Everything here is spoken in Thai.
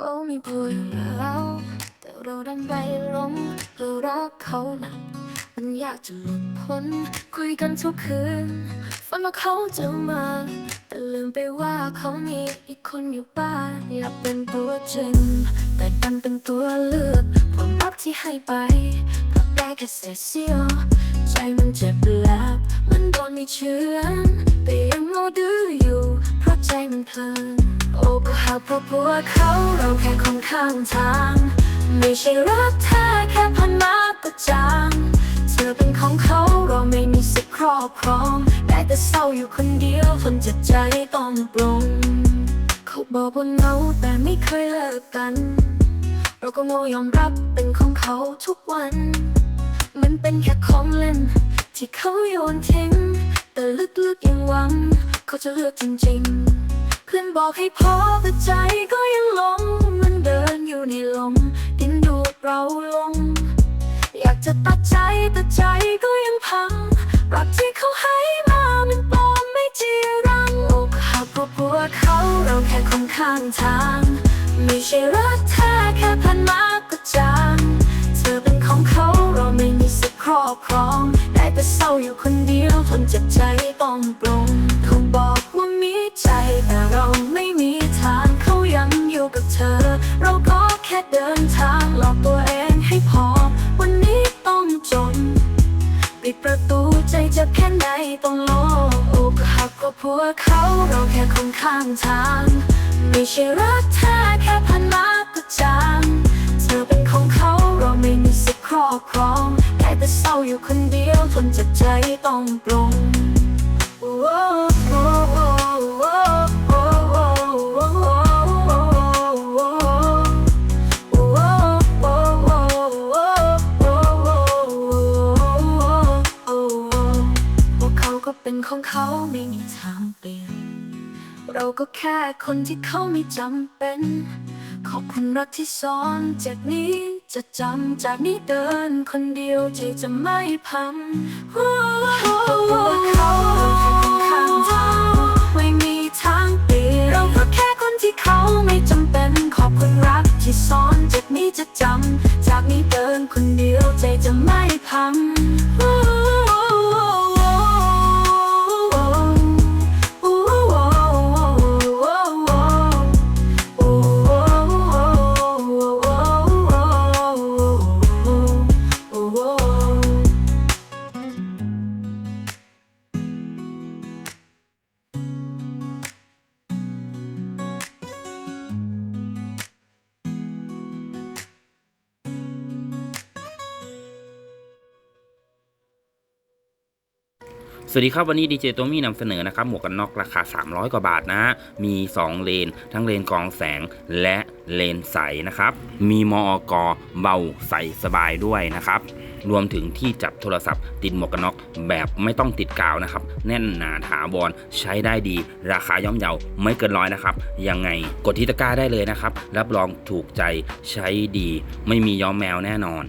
ก็ไม่พูดแล้วแต่เราดันไปหลงเรารักเขาหนักมันอยากจะหลุดพ้นคุยกันทุกคืนฝันว่าเขาจะมาแต่ลืมไปว่าเขามีอีกคนอยู่บ้านอยากเป็นตัวจริงแต่ดันเป็นตัวเลือกความรักที่ให้ไปพราะได้แค่เศษเสี้ยวใจมันเจ็บแลบมันโดนมีเชื้อแต่ยังโง่ดื้ออยู่เพราะใจมันเพลินากพราะพวกเขาเราแค่คนข้างทาง ไม่ใช่รักแท้แค่พันมาก็จางเธอเป็นของเขาเราไม่มีสิทธิ์ครอบครองได้แต่เศร้าอยู่คนเดียวทนจ็บใจต้องปรง เขาบอกว่าเหงาแต่ไม่เคยเลิกกัน เราก็โง่ยอมรับเป็นของเขาทุกวัน มันเป็นแค่ของเล่น ที่เขาโยนทิ้ง แต่ลึกๆยังหวัง เขาจะเลือกจริงๆ พื่อนบอกให้พอแต่ใจก็ยังหลงมันเดินอยู่ในลมดินดูดเราลง อยากจะตัดใจแต่ใจก็ยังพังรักที่เขาให้มามันปลอมไม่จีรังอกหักเพราะพวกเขาเราแค่คนข้างทาง ไม่ใช่รักแท้แค่พันมากก็จางเธอเป็นของเขาเราไม่มีสิทธิ์ครอบครอง ได้แต่เศร้าอยู่คนเดียวทนเจ็บใจต้องปรง ต้องโลอกหักก็พวเขาเราแค่คนข้างทาง ไม่ใช่รักแท้แค่พันมาก็จางเธอเป็นของเขาเราไม่มีสิทธิ์ครอบครองได้แต่เศร้าอยู่คนเดียวทนเจ็บใจต้องปรง ของเขาไม่มีทางเปลี่ยน เราก็แค่คนที่เขาไม่จำเป็น ขอบคุณรักที่สอนจากนี้จะจำ จากนี้เดินคนเดียวใจจะไม่พังพวกเขาข้างทางไม่มีทางเปลี่ยนเราก็แค่คนที่เขาไม่จำเป็นขอบคุณรักที่สอนจากนี้จะจำจากนี้เดินคนเดียวใจจะไม่พัง สวัสดีครับวันนี้ดีเจตัวมี่นำเสนอนะครับหมวกกันน็อกราคา 300 กว่าบาทนะฮะมี 2 เลน ทั้งเลนกองแสงและเลนใสนะครับ มีมอกเบาใสสบายด้วยนะครับ รวมถึงที่จับโทรศัพท์ติดหมวกกันน็อกแบบไม่ต้องติดกาวนะครับ แน่นหนาถาวรใช้ได้ดี ราคาย่อมเยาไม่เกินร้อยนะครับ ยังไงกดที่ตะกร้าได้เลยนะครับ รับรองถูกใจใช้ดี ไม่มีย้อมแมวแน่นอน